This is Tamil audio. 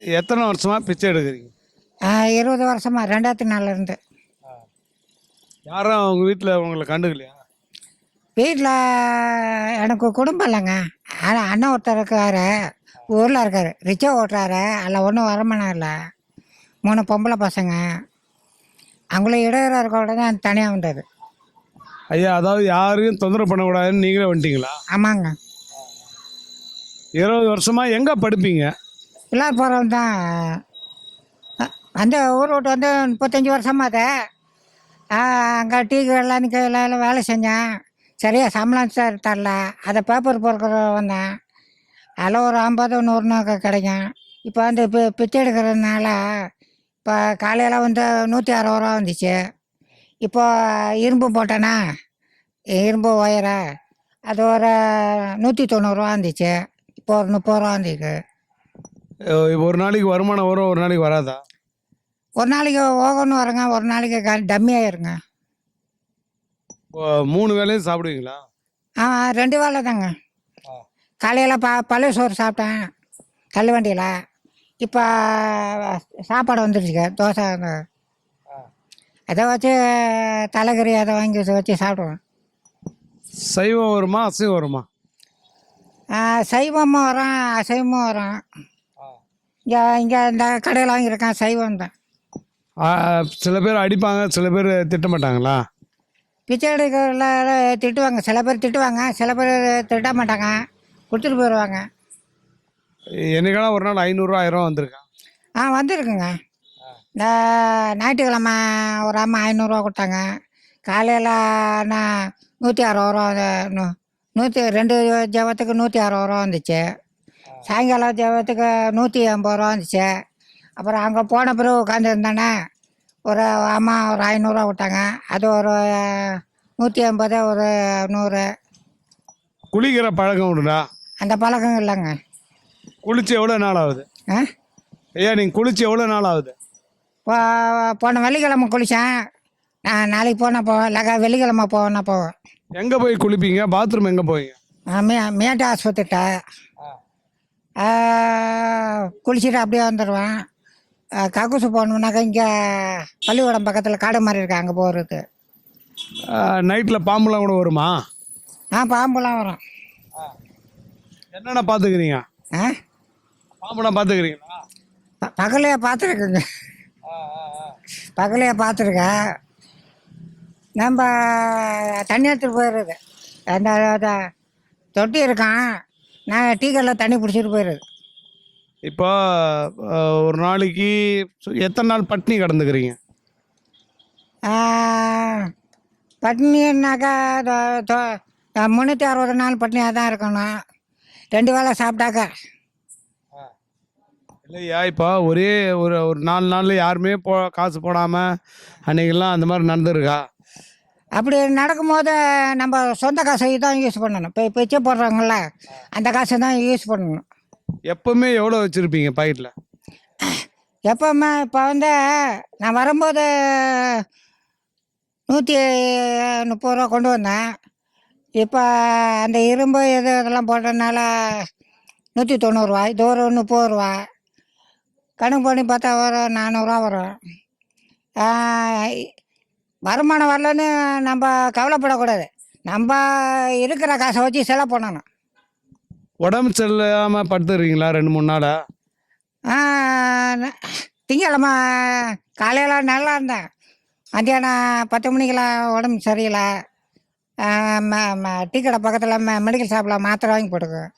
எத்தனை வருஷமா பிச்சை எடுக்கிறீங்க? இருபது வருஷமா ரெண்டாயிரத்தி நாலுலேருந்து யாரும் உங்க வீட்டில் உங்களை கண்டுக்கலையா? வீட்டில் எனக்கு குடும்பம் இல்லைங்க. ஆனால் அண்ணன் ஒருத்தர் இருக்காரு. ஊரில் இருக்காரு. ரிச்சா ஓட்டுறாரு. அதில் ஒன்றும் வருமானம் இல்லை. மூணு பொம்பளை பசங்க. அவங்கள இடையிற இருக்க உடனே தனியாக வந்தது. ஐயா அதாவது யாரையும் தொந்தரவு பண்ணக்கூடாதுன்னு நீங்களே வந்துட்டீங்களா? ஆமாங்க. இருபது வருஷமா எங்க படிப்பீங்க? பிள்ளார் போகிறவன் தான் அந்த ஊர் விட்டு வந்து முப்பத்தஞ்சு வருஷமாத அங்கே டீ கடையில் எல்லாம் வேலை செஞ்சேன். சரியாக சம்பளம் சார் தரல. அதை பேப்பர் பொறுக்கிற வந்தேன். அதில் ஒரு ஐம்பது நூறுனா கிடைக்கும். இப்போ வந்து இப்போ பிச்சை எடுக்கிறதுனால இப்போ காலையில் வந்து நூற்றி அறுபது ரூபா வந்துச்சு. இப்போ இரும்பு போட்டேன்னா இரும்பு ஒயரை. அது ஒரு நூற்றி தொண்ணூறுரூவா இருந்துச்சு இப்போ ஒரு முப்பது ரூபா இருந்துச்சு ஒரு நாளைக்கு வருமானம் வரும் ஒரு நாளைக்கு வராதா? ஒரு நாளைக்கு ஓகன்னு வருங்க ஒரு நாளைக்கு டம்மி ஆயிருங்க. மூணு வேளையும் சாப்பிடுவீங்களா? ஆ ரெண்டு வேலை தாங்க. காலையில் ப பழைய சோறு சாப்பிட்டேன் தள்ளு வண்டியில். இப்போ சாப்பாடு வந்துருச்சுங்க தோசை அதை வச்சு தலைக்கறி அதை வாங்கி வச்சு வச்சு சாப்பிடுவேன் சைவம் வருமா அசைவம் வருமா? சைவமும் வரும் அசைவமும் வரும். இங்கே இங்கே இந்த கடையில் வாங்கியிருக்கேன் சைவம் தான். சில பேர் அடிப்பாங்க சில பேர் திட்ட மாட்டாங்களா பிச்சை எடுக்கிறதுல திட்டுவாங்க சில பேர் திட்டுவாங்க சில பேர் திட்ட மாட்டாங்க கொடுத்துட்டு போயிடுவாங்க என்னைக்கான ஒரு நாள் ஐநூறுரூவா ஆயிரம் வந்திருக்கா? ஆ வந்திருக்குங்க. இந்த ஞாயிற்றுக்கிழமை ஒரு அம்மா ஐநூறுரூவா கொடுத்தாங்க. காலையில் நான் நூற்றி அறுபது ரூபா நூ நூற்றி ரெண்டு ஜபத்துக்கு நூற்றி அறுபது ரூபா வந்துச்சு. சாயங்காலம் ஜபத்துக்கு நூற்றி எண்பது ரூபா வந்துச்சு. அப்புறம் அங்கே போன பிறகு உட்காந்துருந்தேனே ஒரு அம்மா ஒரு ஐநூறுரூவா கொடுத்தாங்க அது ஒரு நூற்றி எண்பது ஒரு நூறு. குளிக்கிற பழக்கம் உண்டுடா. அந்த பழக்கம் இல்லைங்க. குளிச்சு எவ்வளோ நாள் ஆகுது? ஆ? ஐயா நீங்கள் குளிச்சு எவ்வளோ நாள் ஆகுது? போ போன வெள்ளிக்கிழமை குளித்தேன் நான் நாளைக்கு போனால் போவேன் இல்லைக்கா வெள்ளிக்கிழமை போவேன்னா போவேன். எங்கே போய் குளிப்பீங்க? பாத்ரூம் எங்கே போவீங்க? நான் மே மேட்டு ஆஸ்பத்திரிட்ட குளிச்சுட்டு அப்படியே வந்துடுவேன். கக்கூசு போகணுன்னாக்கா இங்கே பள்ளிக்கூடம் பக்கத்தில் காடு மாதிரி இருக்கு அங்கே போகிறது நைட்டில் பாம்புலாம் கூட வருமா? ஆ பாம்புலாம் வரும். என்னென்ன பார்த்துக்கிறீங்க? ஆ? பாம்புலாம் பார்த்துக்கிறீங்களா? பகலையே பார்த்துருக்குங்க. பகலையே பார்த்துருக்கேன் நம்ம தண்ணி எடுத்துகிட்டு போயிடுறது. அந்த தொட்டி இருக்கான். நான் டீ கடையில் தண்ணி பிடிச்சிட்டு போயிடுறது இப்போ அஹ், ஒரு நாளைக்கு எத்தனை நாள் பட்னி கிடந்துக்கிறீங்க? பட்னின்னாக்கா தொ- தொ- முந்நூற்றி அறுபது நாள் பட்னியாக தான் இருக்கணும். ரெண்டு வேளை சாப்பிட்டாக்கா. இல்லையா இப்போ ஒரே ஒரு ஒரு நாலு நாளில் யாருமே போ காசு போடாமல் அன்னைக்கெல்லாம் அந்த மாதிரி நடந்திருக்கா? அப்படி நடக்கும்போது நம்ம சொந்த காசை தான் யூஸ் பண்ணணும். இப்போ பிச்சை போடுறாங்கல்ல அந்த காசை தான் யூஸ் பண்ணணும். எப்பவுமே எவ்வளோ வச்சுருப்பீங்க பாக்கெட்டில் எப்போவுமே இப்போ வந்து நான் வரும்போது நூற்றி முப்பது ரூபா கொண்டு வந்தேன். இப்போ அந்த இரும்பு இது இதெல்லாம் போட்டதுனால நூற்றி தொண்ணூறுரூவா இது ஒரு முப்பது ரூபா. கணக்கு பண்ணி பார்த்தா ஒரு நானூறுரூவா வரும். வருமானம் வரலன்னு நம்ம கவலைப்படக்கூடாது. நம்ம இருக்கிற காசை வச்சு செலவு பண்ணணும். உடம்பு சரியில்லாமல் படுத்துறீங்களா? ரெண்டு மூணு நாளா? ஆ, ந- திங்கக்கிழமை காலையில் நல்லா இருந்தேன். மத்தியானம் பத்து மணிக்கெல்லாம் உடம்பு சரியில்லை. டீ கடை பக்கத்தில் மெடிக்கல் ஷாப்பில் மாத்திரை வாங்கி போட்டுக்குவேன்.